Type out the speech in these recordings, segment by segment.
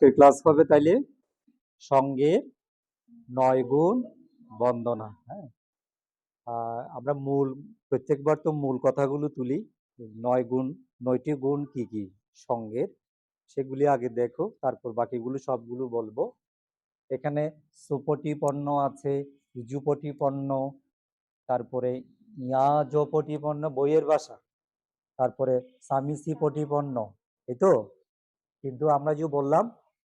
আজকের ক্লাস হবে তাইলে সঙ্গে নয় গুণ বন্দনা হ্যাঁ? আমরা মূল, প্রত্যেকবার তো মূল কথাগুলো তুলি, নয় গুণ, নয়টি গুণ কি কি? সঙ্গের, সেগুলি আগে দেখো, তারপর বাকিগুলো সবগুলো বলব। এখানে সুপটি পণ্য আছে ইজুপটি পণ্য তারপরে ইয়াজপটি পণ্য বইয়ের ভাষা, তারপরে সামিসি পটি পণ্য এই তো? কিন্তু আমরা যে বললাম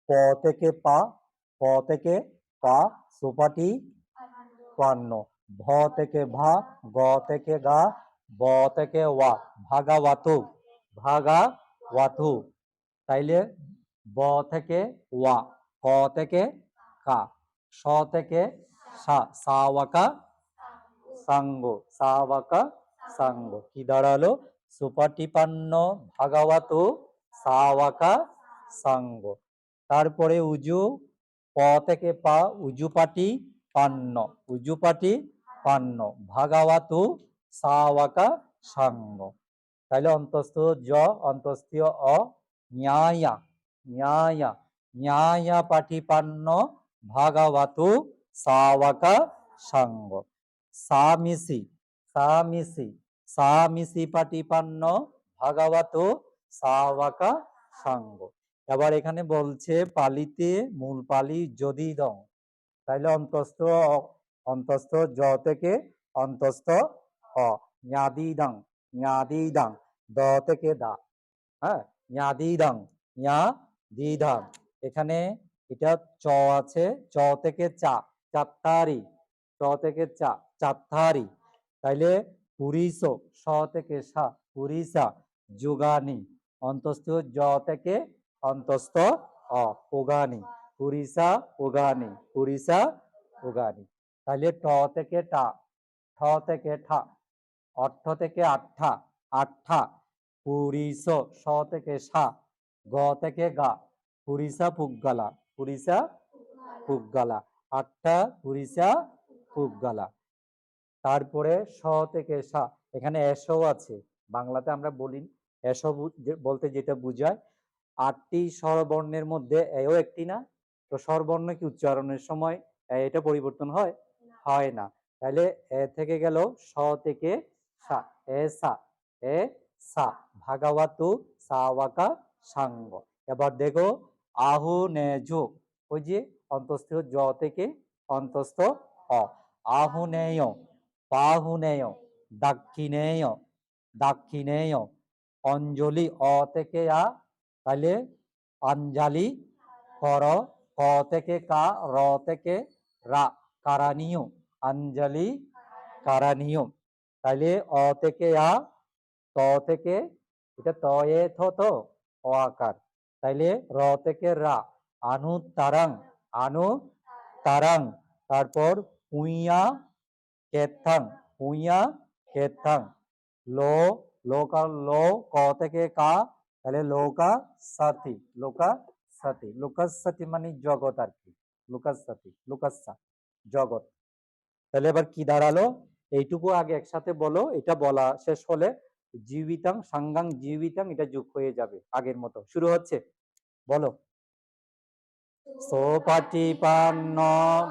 প থেকে পা প থেকে পা, সোপাটি পান্ন। ভ থেকে ভা, গ থেকে গা, ব থেকে ওয়া ভাগা ওয়াতু ভাগা ওয়াথু তাইলে ব থেকে ওয়া, ক থেকে কা, স থেকে সা, সাওয়াকা সাঙ্গ সাওয়াকা সাঙ্গ। কি দাঁড়াল? সুপাটিপান্ন ভাগাওয়াতু, সাওয়াকা সাঙ্গ। তারপরে উজু, প থেকে পা উজুপাটি পান্ন উজুপাটি পান্ন, ভাগাওয়াতু সাওয়াকা সাঙ্গ। তাহলে অন্তস্থ জ, অন্তস্থীয় অ, ন্যায়া ন্যায়া ন্যায়া পাঠিপান্ন ভাগাওয়াতু সাওয়াকা সাঙ্গ। সামিসি সামিসি সামিসি পাটিপান্ন ভাগাওয়াতু সাওয়াকা সাঙ্গ। এবার এখানে বলছে পালিতে মূল পালি যদি দং। তাইলে অন্তস্থ অন্তস্থ জ থেকে অন্তস্থ অ ஞাদি দাং ஞাদি দাং, দ থেকে দা। হ্যাঁ ঞাদি দাং ঞা দি দাং। এখানে এটা চ আছে, চ থেকে চা, চাত্তারি। চ থেকে চা, চাত্তারি। তাইলে পুরিস, স থেকে সা, পুরিসা, যুগানি। অন্তস্থ জ থেকে অন্তস্থ অ পুরিসা পোগানি পুরিসা ওগানি তাহলে ট থেকে টা ঠ থেকে ঠা। অর্থ থেকে আঠা। আঠা। পুরিস স থেকে সা। গ থেকে গা। পুরিসা পুগগালা। পুরিসা পুগগালা। আটটা পুরিসা পুগগালা। তারপরে স থেকে সা। এখানে এসও আছে। বাংলাতে আমরা বলি এসো বু- বলতে যেটা বুঝায় আটটি স্বরবর্ণের মধ্যে এও একটি না? তো স্বরবর্ণ কি উচ্চারণের সময় এটা পরিবর্তন হয়? হয় না। তাহলে এ থেকে গেল স থেকে সা এ সা এ সা ভাগাওয়াতু সাওয়াকা সাঙ্গ। এবার দেখো আহু নেজু ওই যে অন্তস্থ জ থেকে অন্তস্থ অ। আহুনেয় পাহুনেয় দাক্ষিণেয় দাক্ষিণেয় অঞ্জলি অ থেকে আ তাহলে অঞ্জালি কর, ক থেকে কা, র থেকে রা কারানীয় অঞ্জলি কারানীয় তাহলে অ থেকে আ, ত থেকে, এটা ত এ, থ তো অ আকার। তাইলে র থেকে রা, আনু তারাং আনু তারাং। তারপর পুইয়া কেথাং পুইয়া কেথাং। লো লোকা লো, ক থেকে কা তাহলে লোকা সাথী লোকা সাথী লোকাস সাথী মানে জগৎ আর কি লোকাস সাথী লোকাসা, জগৎ। তাহলে এবার কি দাঁড়াল? এইটুকু আগে একসাথে বলো, এটা বলা শেষ হলে জীবিতাং সাঙ্গাং জীবিতাং এটা যোগ হয়ে যাবে, আগের মতো। শুরু হচ্ছে? বলো। সোপাটিপান্ন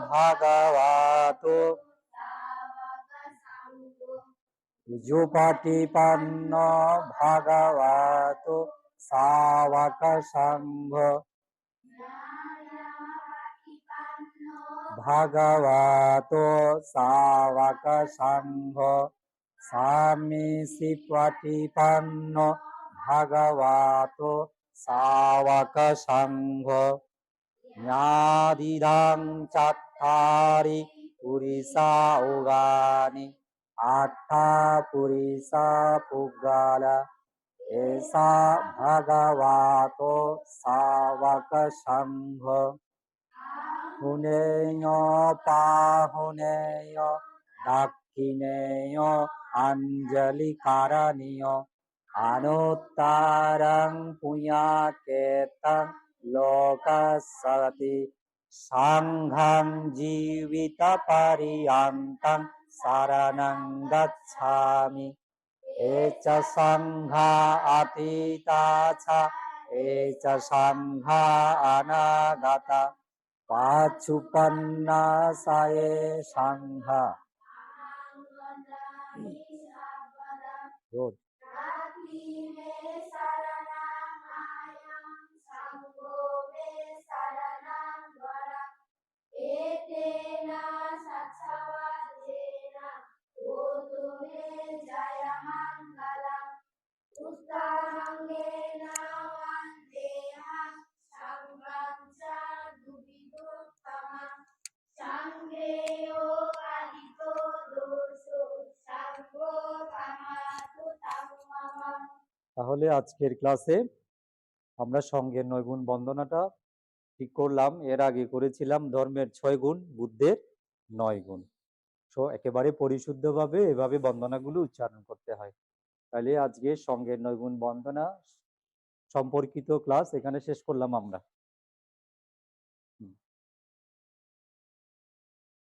ভাগবতো। যুপাটিপান্ন ভাগবতো। सावकसम्भ भगवतो सावकसम्भ सामिसि प्रतिपन्नो भगवतो सावकसम्भ न्यादिदां चत्तारि पुरिसा उगानि आट्टा पुरिसा पुग्गाला আঠা পুরিসা পুগালা এসা ভাগবত সাবক সংঘ হুনেয় পাহুনেয় দাক্ষিণেয় অঞ্জলি কারণীয় অনুত্তরং পুয়াকেতং एच सङ्घा अतीता छ एच सङ्घा अनागता पाचुपन्ना स ए सङ्घ गुड তাহলে আজকের ক্লাসে আমরা সঙ্গের নয় গুণ বন্দনাটা ঠিক করলাম। এর আগে করেছিলাম ধর্মের ছয় গুণ, বুদ্ধের নয় গুণ। সো, একেবারে পরিশুদ্ধভাবে এভাবে বন্দনাগুলো উচ্চারণ করতে হয়। তাহলে আজকে সঙ্গের নয় গুণ বন্দনা সম্পর্কিত ক্লাস এখানে শেষ করলাম আমরা।